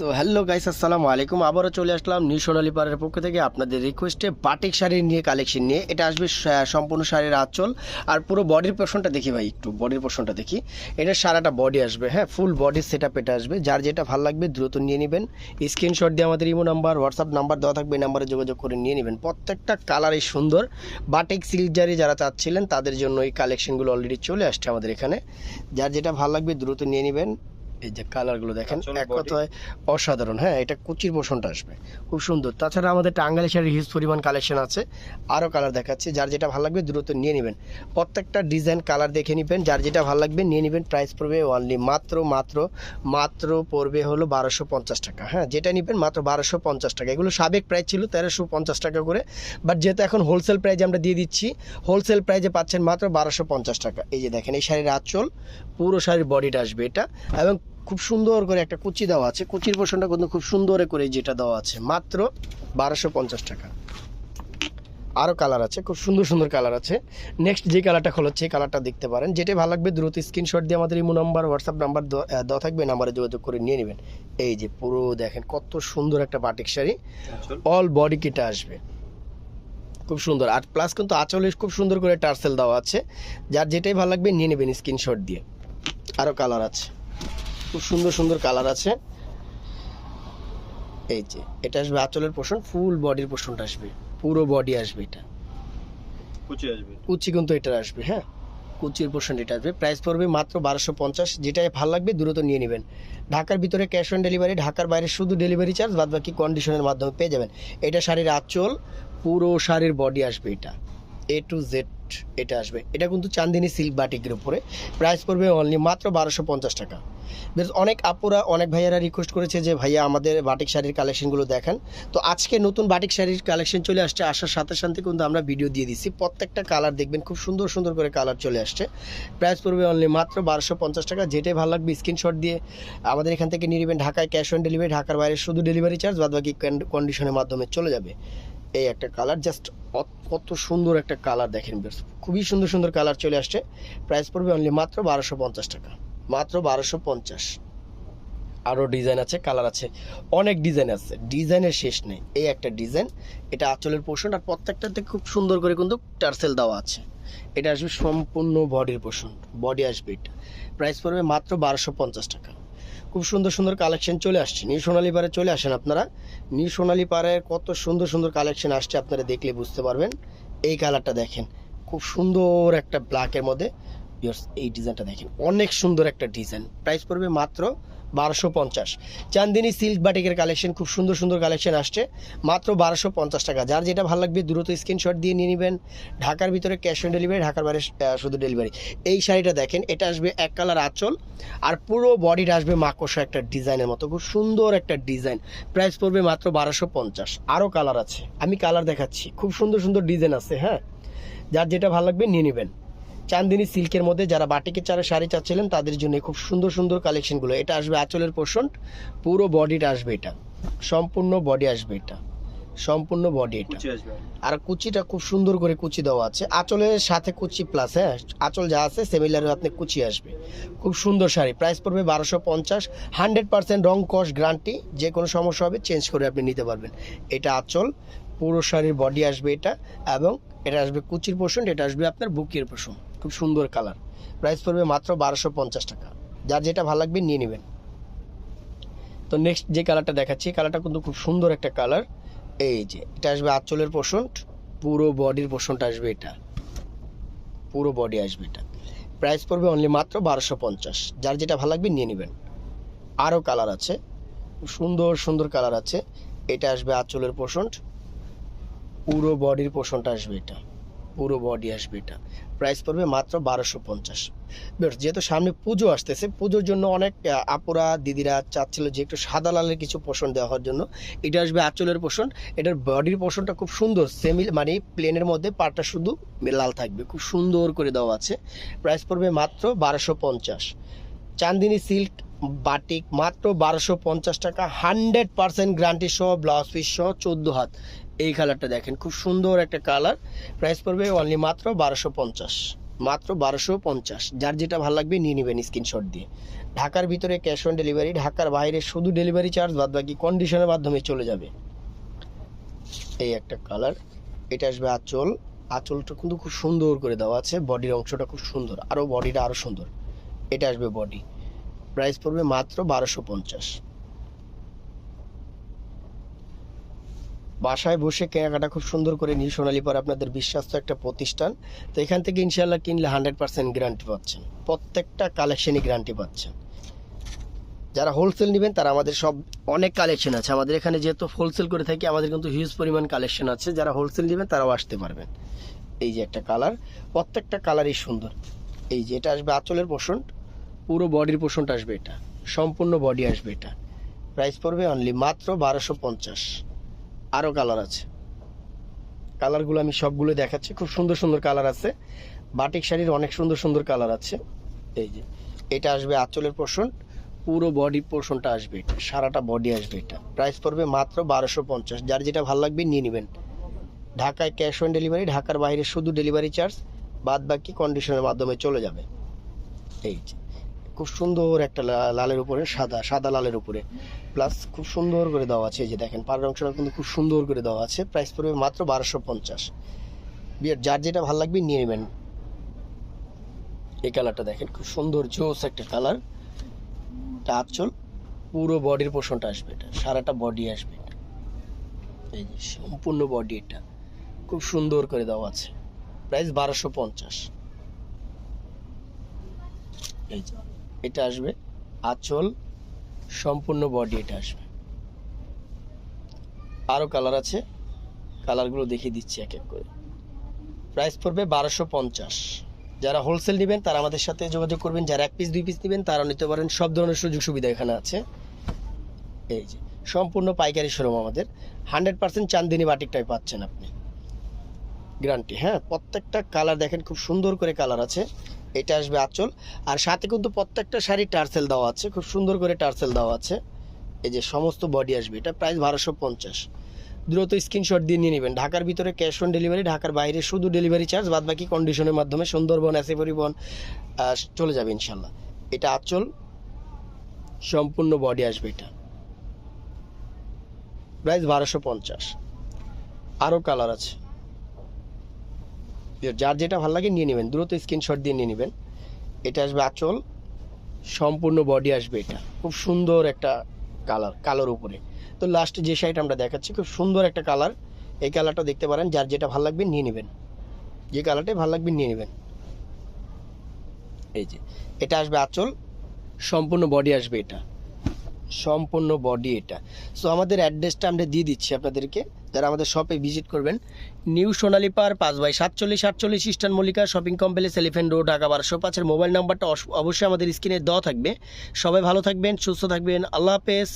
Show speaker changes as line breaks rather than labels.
So hello guys আসসালামু আলাইকুম। আবারও চলে আসলাম নিউ সোনালী পাড়ের পক্ষ থেকে আপনাদের রিকোয়েস্টে বাটিক শাড়ির নিয়ে কালেকশন নিয়ে। এটা আসবে সম্পূর্ণ শাড়ির আঁচল। আর পুরো বডির পোর্শনটা দেখি ভাই, একটু বডির পোর্শনটা দেখি। এটা সারাটা বডি আসবে হ্যাঁ ফুল বডির সেট আপ এটা আসবে। যার যেটা ভালো লাগবে দ্রুত নিয়ে নেবেন। স্ক্রিনশট দিয়ে আমাদের ইমো নাম্বার হোয়াটসঅ্যাপ নাম্বার দেওয়া থাকবে, এই নাম্বারে যোগাযোগ করে নিয়ে নেবেন। প্রত্যেকটা কালারই সুন্দর। বাটিক সিল্ক জারি যারা চাচ্ছিলেন, তাদের জন্য এই কালেকশনগুলো অলরেডি চলে আসছে আমাদের এখানে। যার যেটা ভালো লাগবে দ্রুত নিয়ে নেবেন। এই যে কালারগুলো দেখেন এক কথায় অসাধারণ। হ্যাঁ এটা কুচির পোষণটা আসবে। খুব সুন্দর। তাছাড়া আমাদের টাঙ্গাইল শাড়ির হিউজ পরিমাণ কালেকশন আছে। আরও কালার দেখাচ্ছি। যার যেটা ভালো লাগবে দ্রুত নিয়ে নেবেন। প্রত্যেকটা ডিজাইন কালার দেখে নেবেন। যার যেটা ভালো লাগবে নিয়ে নেবেন। প্রাইস পড়বে অনলি মাত্র মাত্র মাত্র পড়বে হলো বারোশো পঞ্চাশ টাকা। হ্যাঁ যেটা নেবেন মাত্র বারোশো পঞ্চাশ টাকা। এগুলো সাবেক প্রাইস ছিল তেরোশো পঞ্চাশ টাকা করে। বাট যেহেতু এখন হোলসেল প্রাইজে আমরা দিয়ে দিচ্ছি হোলসেল প্রাইজে পাচ্ছেন মাত্র বারোশো পঞ্চাশ টাকা। এই যে দেখেন এই শাড়ির আঁচল পুরো শাড়ির বডিটা আসবে এটা। এবং খুব সুন্দর করে একটা কুচি দেওয়া আছে। কুচির পোষণটা কিন্তু খুব সুন্দর করে যেটা দেওয়া আছে মাত্র বারোশো পঞ্চাশ টাকা। আরও কালার আছে খুব সুন্দর সুন্দর কালার আছে। নেক্সট যে কালারটা খোলাচ্ছে এই কালারটা দেখতে পারেন। যেটা ভালো লাগবে দ্রুত স্ক্রিনশট দিয়ে আমাদের ইমো নাম্বার হোয়াটসঅ্যাপ নাম্বার দেওয়া থাকবে নাম্বারে যোগাযোগ করে নিয়ে নেবেন। এই যে পুরো দেখেন কত সুন্দর একটা বাটিক শাড়ি। অল বডি কিটা আসবে। খুব সুন্দর। আর প্লাস কিন্তু আঁচলে খুব সুন্দর করে টার্সেল দেওয়া আছে। যার যেটাই ভালো লাগবে নিয়ে নেবেন স্ক্রিনশট দিয়ে। আরও কালার আছে। খুব সুন্দর সুন্দর কালার আছে। এই যে এটা আসবে আঁচলের পোষণ ফুল বডির পোষণটা আসবে পুরো বডি আসবে এটা।
কুচি আসবে।
কুচি কিন্তু এটা আসবে হ্যাঁ? কুচির পোর্শন এটা আসবে। প্রাইস পড়বে মাত্র বারোশো পঞ্চাশ যেটাই ভালো লাগবে দ্রুত নিয়ে নেবেন। ঢাকার ভিতরে ক্যাশ অন ডেলিভারি ঢাকার বাইরে শুধু ডেলিভারি চার্জ বাদ বাকি কন্ডিশনের মাধ্যমে পেয়ে যাবেন। এটা শাড়ির আঁচল পুরো শাড়ির বডি আসবে এটা এ টু জেড এটা আসবে। এটা কিন্তু চান্দিনী সিল্ক বাটিকের উপরে। প্রাইস পড়বে অনলি মাত্র বারোশো পঞ্চাশ টাকা। There's অনেক আপুরা, অনেক ভাইয়ারা রিকোয়েস্ট করেছে যে, ভাইয়া, আমাদের বাটিক শাড়ির কালেকশনগুলো দেখান। তো আজকে নতুন বাটিক শাড়ির কালেকশন চলে আসছে। আসার সাথে সাথে কিন্তু আমরা ভিডিও দিয়ে দিচ্ছি। প্রত্যেকটা কালার দেখবেন, খুব সুন্দর সুন্দর করে কালার চলে আসছে। প্রাইস পড়বে অনলি মাত্র বারোশো পঞ্চাশ টাকা। যেটাই ভালো লাগবে স্ক্রিনশট দিয়ে আমাদের এখান থেকে নিয়ে নেবেন ঢাকায় ক্যাশ অন ডেলিভারি ঢাকার বাইরে শুধু ডেলিভারি চার্জ বাদ বাকি কন্ডিশনের মাধ্যমে চলে যাবে। এই একটা কালার জাস্ট কত সুন্দর একটা কালার দেখেন খুবই সুন্দর সুন্দর কালার চলে আসছে। প্রাইস পড়বে অনলি মাত্র বারোশো পঞ্চাশ টাকা। মাত্র বারোশো পঞ্চাশ। আরও ডিজাইন আছে কালার আছে, অনেক ডিজাইন আছে। ডিজাইনের শেষ নেই। এই একটা ডিজাইন এটা আঁচলের পোষণ আর প্রত্যেকটাতে খুব সুন্দর করে কিন্তু টার্সেল দেওয়া আছে। এটা আসবে সম্পূর্ণ বডির পোষণ বডি আসবে এটা। প্রাইস পড়বে মাত্র বারোশো পঞ্চাশ টাকা। খুব সুন্দর সুন্দর কালেকশন চলে আসছে। নিউ সোনালি পাড়ে চলে আসেন আপনারা। নিউ সোনালি পাড়ে কত সুন্দর সুন্দর কালেকশন আসছে আপনারা দেখলে বুঝতে পারবেন। এই কালারটা দেখেন, খুব সুন্দর একটা ব্ল্যাকের মধ্যে। এই ডিজাইনটা দেখেন, অনেক সুন্দর একটা ডিজাইন প্রাইস পড়বে মাত্র বারোশো পঞ্চাশ। চান্দিনী সিল্ক বাটিকের কালেকশন খুব সুন্দর সুন্দর কালেকশন আসছে। মাত্র বারোশো পঞ্চাশ টাকা। যার যেটা ভালো লাগবে দ্রুত স্ক্রিনশট দিয়ে নিয়ে নেবেন। ঢাকার ভিতরে ক্যাশ অন ডেলিভারি ঢাকার বাইরে শুধু ডেলিভারি এই শাড়িটা দেখেন, এটা আসবে এক কালার আঁচল, আর পুরো বডিটা আসবে মাকড়সা একটা ডিজাইনের মতো। খুব সুন্দর একটা ডিজাইন প্রাইস পড়বে মাত্র বারোশো পঞ্চাশ। আরও কালার আছে। আমি কালার দেখাচ্ছি। খুব সুন্দর সুন্দর ডিজাইন আছে হ্যাঁ? যার যেটা ভালো লাগবে নিয়ে নেবেন। চান্দিনী সিল্কের মধ্যে যারা বাটিকের চারে শাড়ি চাচ্ছিলেন তাদের জন্য খুব সুন্দর সুন্দর কালেকশনগুলো এটা আসবে আঁচলের পোর্শন পুরো বডিটা আসবে এটা। সম্পূর্ণ বডি আসবে এটা। সম্পূর্ণ বডি এটা। আর কুচিটা খুব সুন্দর করে কুচি দেওয়া আছে। আঁচলের সাথে কুচি প্লাস হ্যাঁ আঁচল যা আছে সেমিলার আপনি কুচি আসবে। খুব সুন্দর শাড়ি। প্রাইস পড়বে বারোশো পঞ্চাশ। হান্ড্রেড পার্সেন্ট রং কস গ্যারান্টি যে কোনো সমস্যা হবে চেঞ্জ করে আপনি নিতে পারবেন। এটা আঁচল পুরো শাড়ির বডি আসবে এটা এবং এটা আসবে কুচির পোষণ এটা আসবে আপনার বুকের পোষণ। খুব সুন্দর কালার। প্রাইস পড়বে মাত্র বারোশো পঞ্চাশ টাকা। যার যেটা ভালো লাগবে নিয়ে নেবেন। তো নেক্সট যে কালারটা দেখাচ্ছি কালারটা কিন্তু খুব সুন্দর একটা কালার। এই যে, এটা আসবে আঁচলের পোষণ, পুরো বডির পোষণটা আসবে এটা। পুরো বডি আসবে এটা। প্রাইস পড়বে অনলি মাত্র বারোশো পঞ্চাশ। যার যেটা ভালো লাগবে নিয়ে নেবেন। আরও কালার আছে। সুন্দর সুন্দর কালার আছে। এটা আসবে আঁচলের পোষণ। পুরো বডির পোষণটা আসবে এটা। পুরো বডি আসবে এটা। প্রাইস পড়বে মাত্র বারোশো পঞ্চাশ। যেহেতু সামনে পুজো আসতেছে, পুজোর জন্য অনেক আপুরা, দিদিরা চাচ্ছিল যে একটু সাদা লালের কিছু পোষণ দেওয়ার জন্য। এটা আসবে আঁচলের পোষণ এটার বডির পোষণটা খুব সুন্দর সেমি মানে প্লেনের মধ্যে পাটটা শুধু লাল থাকবে। খুব সুন্দর করে দেওয়া আছে। প্রাইস পড়বে মাত্র বারোশো পঞ্চাশ। চান্দিনী সিল্ক বাটিক মাত্র বারোশো পঞ্চাশ টাকা। হান্ড্রেড পার্সেন্ট গ্যারান্টি সহ ব্লাউজ পিস সহ চোদ্দ হাত। এই কালারটা দেখেন, খুব সুন্দর একটা কালার প্রাইস পড়বে অনলি মাত্র বারোশো পঞ্চাশ। মাত্র বারোশো পঞ্চাশ। যার যেটা ভালো লাগবে নিয়ে নেবেন স্ক্রিনশট দিয়ে। ঢাকার ভিতরে ক্যাশ অন ডেলিভারি ঢাকার বাইরে শুধু ডেলিভারি চার্জ বাদ বাকি কন্ডিশনের মাধ্যমে চলে যাবে। এই একটা কালার এটা আসবে আঁচল। আঁচলটা কিন্তু খুব সুন্দর করে দেওয়া আছে। বডির অংশটা খুব সুন্দর। আরও বডিটা আরও সুন্দর। এটা আসবে বডি প্রাইস পড়বে মাত্র বারোশো পঞ্চাশ। বাসায় বসে কেনাকাটা খুব সুন্দর করে নিয়ে সোনালি পর আপনাদের বিশ্বাস্ত একটা প্রতিষ্ঠান। তো এখান থেকে ইনশাল্লাহ কিনলে হান্ড্রেড পার্সেন্ট গ্যারান্টি পাচ্ছেন। প্রত্যেকটা কালেকশনই গ্যারান্টি পাচ্ছেন। যারা হোলসেল নেবেন, তারা আমাদের সব অনেক কালেকশন আছে। আমাদের এখানে যেহেতু হোলসেল করে থাকি, আমাদের কিন্তু হিউজ পরিমাণ কালেকশন আছে। যারা হোলসেল নেবেন, তারাও আসতে পারবেন। এই যে একটা কালার প্রত্যেকটা কালারই সুন্দর। এই যে এটা আসবে আঁচলের পোষণ, পুরো বডির পোষণটা আসবে এটা। সম্পূর্ণ বডি আসবে এটা। প্রাইস পড়বে অনলি মাত্র বারোশো পঞ্চাশ। আরও কালার আছে। কালারগুলো আমি সবগুলো দেখাচ্ছি। খুব সুন্দর সুন্দর কালার আছে। বাটিক শাড়ির অনেক সুন্দর সুন্দর কালার আছে। এই যে, এটা আসবে আঁচলের পোষণ পুরো বডি পোর্শনটা আসবে সারাটা বডি আসবে এটা। প্রাইস পড়বে মাত্র বারোশো পঞ্চাশ। যার যেটা ভালো লাগবে নিয়ে নেবেন। ঢাকায় ক্যাশ অন ডেলিভারি ঢাকার বাইরে শুধু ডেলিভারি চার্জ বাদ বাকি কন্ডিশনের মাধ্যমে চলে যাবে। এই যে খুব সুন্দর একটা লালের উপরে, সাদা সাদা লালের উপরে। প্লাস খুব সুন্দর করে দেওয়া আছে, এই যে দেখেন, পাড়ের অংশটা কিন্তু খুব সুন্দর করে দেওয়া আছে। প্রাইস পড়বে মাত্র বারোশো পঞ্চাশ। যার যেটা ভালো লাগবে নিয়ে নেবেন। এই কালারটা দেখেন, খুব সুন্দর, জোস একটা কালার এটা আঁচল, পুরো বডির পোষণটা আসবে এটা, সারাটা বডি আসবে এটা। এই যে সম্পূর্ণ বডি এটা, খুব সুন্দর করে দেওয়া আছে। প্রাইস বারোশো পঞ্চাশ। এই যে। এটা আসবে। আঁচল, সম্পূর্ণ বডি এটা আসবে। আরও কালার আছে। কালারগুলো দেখিয়ে দিচ্ছি এক এক করে। প্রাইস পড়বে বারোশো পঞ্চাশ। যারা হোলসেল নেবেন, তারা আমাদের সাথে যোগাযোগ করবেন। যারা এক পিস দুই পিস নেবেন, তারা নিতে পারেন। সব ধরনের সুযোগ সুবিধা এখানে আছে। এই যে, সম্পূর্ণ পাইকারি শোরুম আমাদের। হান্ড্রেড পার্সেন্ট চান্দিনী বাটিকটাই পাচ্ছেন আপনি। গ্যারান্টি হ্যাঁ? প্রত্যেকটা কালার দেখেন, খুব সুন্দর করে কালার আছে। এটা আসবে আঁচল। আর সাথে কিন্তু প্রত্যেকটা শাড়ি টার্সেল দেওয়া আছে। খুব সুন্দর করে টার্সেল দেওয়া আছে। এই যে সমস্ত বডি আসবে। এটা প্রাইস বারোশো পঞ্চাশ। দ্রুত স্ক্রিনশট দিয়ে নিয়ে নেবেন। ঢাকার ভিতরে ক্যাশ অন ডেলিভারি ঢাকার বাইরে শুধু ডেলিভারি চার্জ বাদ বাকি কন্ডিশনের মাধ্যমে সুন্দরবন, এসে পরিবহন চলে যাবে ইনশাল্লাহ এটা আঁচল। সম্পূর্ণ বডি আসবে এটা। প্রাইস বারোশো পঞ্চাশ। আরও কালার আছে। যার যেটা ভালো লাগে নিয়ে নেবেন। দ্রুত স্ক্রিনশট দিয়ে নিয়ে নেবেন। এটা আসবে আঁচল। সম্পূর্ণ বডি আসবে এটা। খুব সুন্দর একটা কালার কালোর উপরে। তো লাস্টে যে শাড়িটা আমরা দেখাচ্ছি, খুব সুন্দর একটা কালার এই কালারটা দেখতে পারেন, যার যেটা ভালো লাগবে নিয়ে নেবেন। যে কালারটাই ভালো লাগবে নিয়ে নেবেন। এই যে, এটা আসবে আঁচল। সম্পূর্ণ বডি আসবে এটা। সম্পূর্ণ বডি এটা। সো আমাদের অ্যাড্রেসটা আমরা দিয়ে দিচ্ছি আপনাদেরকে। যারা আমাদের শপে ভিজিট করবেন নিউ সোনালী পার পাঁচ বাই সাতচল্লিশ, আটচল্লিশ eastern Mallika shopping complex elephant road Dhaka বারোশো পাঁচের মোবাইল নাম্বারটা অবশ্যই আমাদের স্ক্রিনে দেওয়া থাকবে। সবাই ভালো থাকবেন, সুস্থ থাকবেন। আল্লাহ হাফেজ।